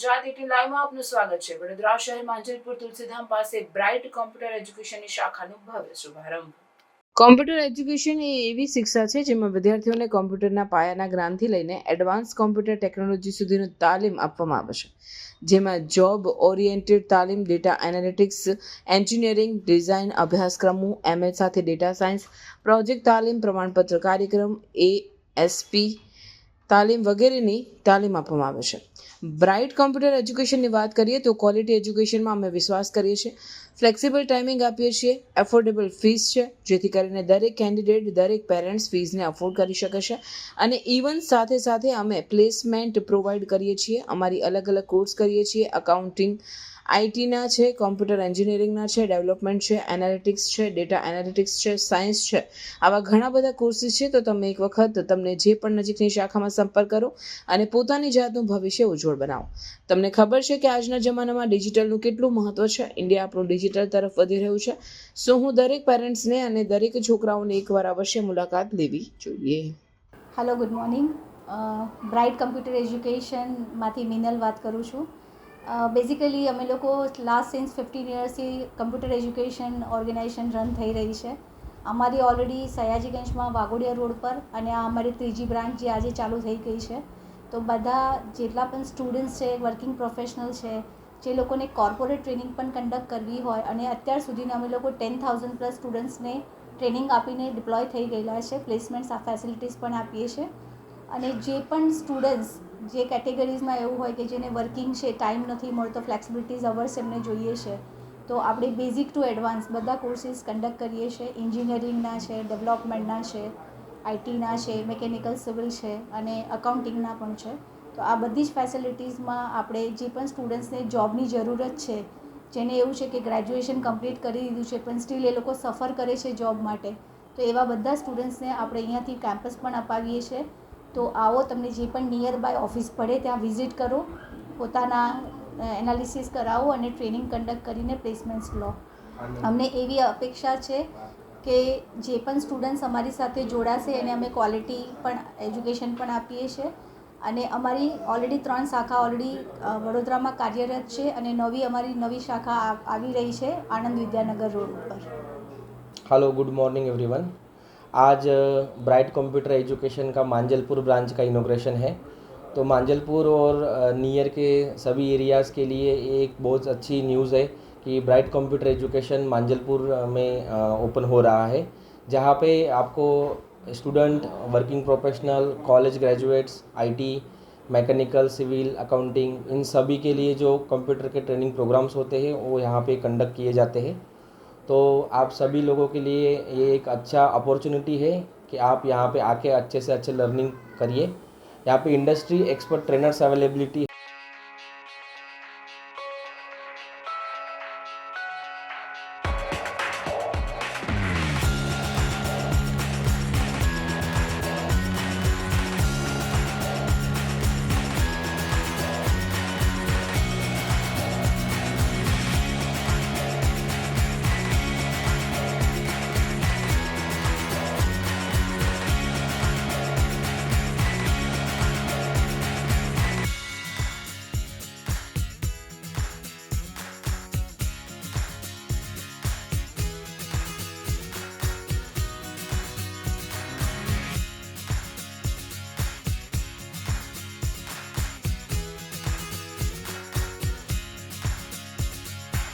Gujarat at લાઈવમાં આપનું સ્વાગત છે. વડોદરા શહેર માંજલપુર તુલસીધામ પાસે બ્રાઇટ કોમ્પ્યુટર એજ્યુકેશનની શાખાનું ભવ્ય શુભારંભ. કોમ્પ્યુટર એજ્યુકેશન એ એવી શિક્ષા છે જેમાં વિદ્યાર્થીઓને કોમ્પ્યુટરના પાયાના જ્ઞાનથી લઈને એડવાન્સ કોમ્પ્યુટર ટેકનોલોજી સુધીનું તાલીમ આપવામાં આવે છે. જેમાં જોબ ઓરિએન્ટેડ તાલીમ, ડેટા એનાલિટિક્સ, એન્જિનિયરિંગ, ડિઝાઇન અભ્યાસક્રમો, એમએલ સાથે ડેટા સાયન્સ, પ્રોજેક્ટ તાલીમ, પ્રમાણપત્ર કાર્યક્રમ, એ એસપી તાલીમ વગેરેની તાલીમ આપવામાં આવે છે. બ્રાઇટ કોમ્પ્યુટર એજ્યુકેશનની વાત કરીએ તો ક્વોલિટી એજ્યુકેશનમાં અમે વિશ્વાસ કરીએ છીએ. ફ્લેક્સિબલ ટાઈમિંગ આપીએ છીએ. એફોર્ડેબલ ફીસ છે, જેથી કરીને દરેક કેન્ડિડેટ દરેક પેરેન્ટ્સ ફીઝને અફોર્ડ કરી શકે છે. અને ઇવન સાથે સાથે અમે પ્લેસમેન્ટ પ્રોવાઈડ કરીએ છીએ. અમારી અલગ અલગ કોર્સ કરીએ છીએ. અકાઉન્ટિંગ આઈટીના છે, કોમ્પ્યુટર એન્જિનિયરિંગના છે, ડેવલપમેન્ટ છે, એનાલિટિક્સ છે, ડેટા એનાલિટિક્સ છે, સાયન્સ છે. આવા ઘણા બધા કોર્સીસ છે, તો તમે એક વખત તમને જે પણ નજીકની શાખામાં સંપર્ક કરો અને પોતાની જાતનું ભવિષ્ય ઉજ્જવળ બનાવો. તમને ખબર છે કે આજના જમાનામાં ડિજિટલનું કેટલું મહત્ત્વ છે? ઇન્ડિયા આપણું ડિજિટલ તરફ વધી રહ્યું છે. સો હું દરેક પેરેન્ટ્સને અને દરેક છોકરાઓને એકવાર અવશ્ય મુલાકાત લેવી જોઈએ. Hello good morning bright computer એજ્યુકેશનમાંથી Minal વાત કરું છું. બેઝિકલી અમે લોકો લાસ્ટ સિન્સ ફિફ્ટીન યર્સથી કમ્પ્યુટર એજ્યુકેશન ઓર્ગેનાઇઝેશન રન થઈ રહી છે. અમારી ઓલરેડી સયાજીગંજમાં વાઘોડિયા રોડ પર અને આ અમારી ત્રીજી બ્રાન્ચ જે આજે ચાલુ થઈ ગઈ છે. તો બધા જેટલા પણ સ્ટુડન્ટ્સ છે વર્કિંગ પ્રોફેશનલ છે, જે લોકોને કોર્પોરેટ ટ્રેનિંગ પણ કન્ડક્ટ કરવી હોય અને અત્યાર સુધીના અમે લોકો ટેન થાઉઝન્ડ પ્લસ સ્ટુડન્ટ્સને ટ્રેનિંગ આપીને ડિપ્લોય થઈ ગયેલા છે પ્લેસમેન્ટ્સ આ ફેસિલિટીઝ પણ આપીએ છીએ. અને જે પણ સ્ટુડન્ટ્સ જે કેટેગરીઝમાં એવું હોય કે જેને વર્કિંગ છે, ટાઈમ નથી મળતો, ફ્લેક્સિબિલિટીઝ અવર્સ એમને જોઈએ છે, તો આપણે બેઝિક ટુ એડવાન્સ બધા કોર્સીસ કન્ડક્ટ કરીએ છીએ. એન્જિનિયરિંગના છે, ડેવલપમેન્ટના છે, આઈટીના છે, મિકેનિકલ સિવિલ છે અને અકાઉન્ટિંગના પણ છે. તો આ બધી જ ફેસિલિટીઝમાં આપણે જે પણ સ્ટુડન્ટ્સને જોબની જરૂરત છે, જેને એવું છે કે ગ્રેજ્યુએશન કમ્પ્લીટ કરી દીધું છે, પણ સ્ટીલ એ લોકો સફર કરે છે જોબ માટે, તો એવા બધા સ્ટુડન્ટ્સને આપણે અહીંયાથી કેમ્પસ પણ અપાવીએ છીએ. તો આવો તમને જે પણ નિયર બાય ઓફિસ પડે ત્યાં વિઝિટ કરો. પોતાના એનાલિસિસ કરાવો અને ટ્રેનિંગ કન્ડક્ટ કરીને પ્લેસમેન્ટ્સ લો. અમને એવી અપેક્ષા છે કે જે પણ સ્ટુડન્ટ્સ અમારી સાથે જોડાશે એને અમે ક્વોલિટી પણ એજ્યુકેશન પણ આપીએ છીએ. અને અમારી ઓલરેડી ત્રણ શાખા ઓલરેડી વડોદરામાં કાર્યરત છે અને નવી અમારી નવી શાખા આવી રહી છે આણંદ વિદ્યાનગર રોડ ઉપર. હેલો ગુડ મોર્નિંગ એવરીવન आज ब्राइट कंप्यूटर एजुकेशन का मांजलपुर ब्रांच का इनोग्रेशन है। तो मांजलपुर और नियर के सभी एरियाज़ के लिए एक बहुत अच्छी न्यूज़ है कि ब्राइट कंप्यूटर एजुकेशन मांजलपुर में ओपन हो रहा है, जहाँ पे आपको student working professional college graduates IT mechanical civil accounting इन सभी के लिए जो कंप्यूटर के ट्रेनिंग प्रोग्राम्स होते हैं, वो यहाँ पे कंडक्ट किए जाते हैं। तो आप सभी लोगों के लिए ये एक अच्छा अपॉर्चुनिटी है कि आप यहाँ पे आके अच्छे से अच्छे लर्निंग करिए यहाँ पे इंडस्ट्री एक्सपर्ट ट्रेनर्स अवेलेबिलिटी